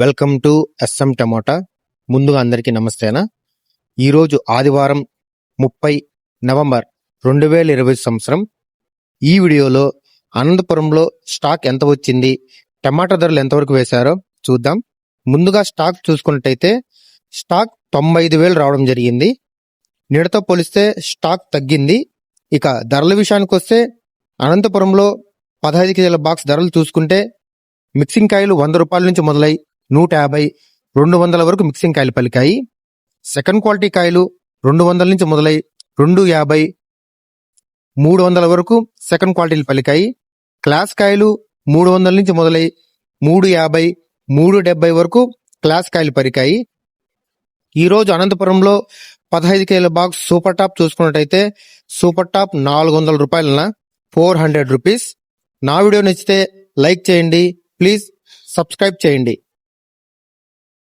Welcome to S M tomato. ముందుగా అందరికీ నమస్తేనా. ఈరోజు ఆదివారం ముప్పై నవంబర్ రెండు వేల ఇరవై సంవత్సరం. ఈ వీడియోలో అనంతపురంలో స్టాక్ ఎంత వచ్చింది టమాటా ధరలు ఎంతవరకు వేశారో చూద్దాం. ముందుగా స్టాక్ చూసుకున్నట్టయితే స్టాక్ తొంభై ఐదు వేలు రావడం జరిగింది. నిడతో పోలిస్తే స్టాక్ తగ్గింది. ఇక ధరల విషయానికి వస్తే అనంతపురంలో పదహైదు కేజీల బాక్స్ ధరలు చూసుకుంటే మిక్సింగ్ కాయలు వంద రూపాయల నుంచి మొదలై నూట యాభై రెండు వందల వరకు మిక్సింగ్ కాయలు పలికాయి. సెకండ్ క్వాలిటీ కాయలు రెండు వందల నుంచి మొదలై రెండు యాభై మూడు వందల వరకు సెకండ్ క్వాలిటీలు పలికాయి. క్లాస్ కాయలు మూడు వందల నుంచి మొదలై మూడు యాభై మూడు డెబ్బై వరకు క్లాస్ కాయలు పరికాయి ఈరోజు అనంతపురంలో పదహైదు కేల బాక్స్ సూపర్ టాప్ చూసుకున్నట్టయితే సూపర్ టాప్ నాలుగు వందల రూపాయలన ఫోర్ హండ్రెడ్ రూపీస్. నా వీడియో నచ్చితే లైక్ చేయండి. ప్లీజ్ సబ్స్క్రైబ్ చేయండి.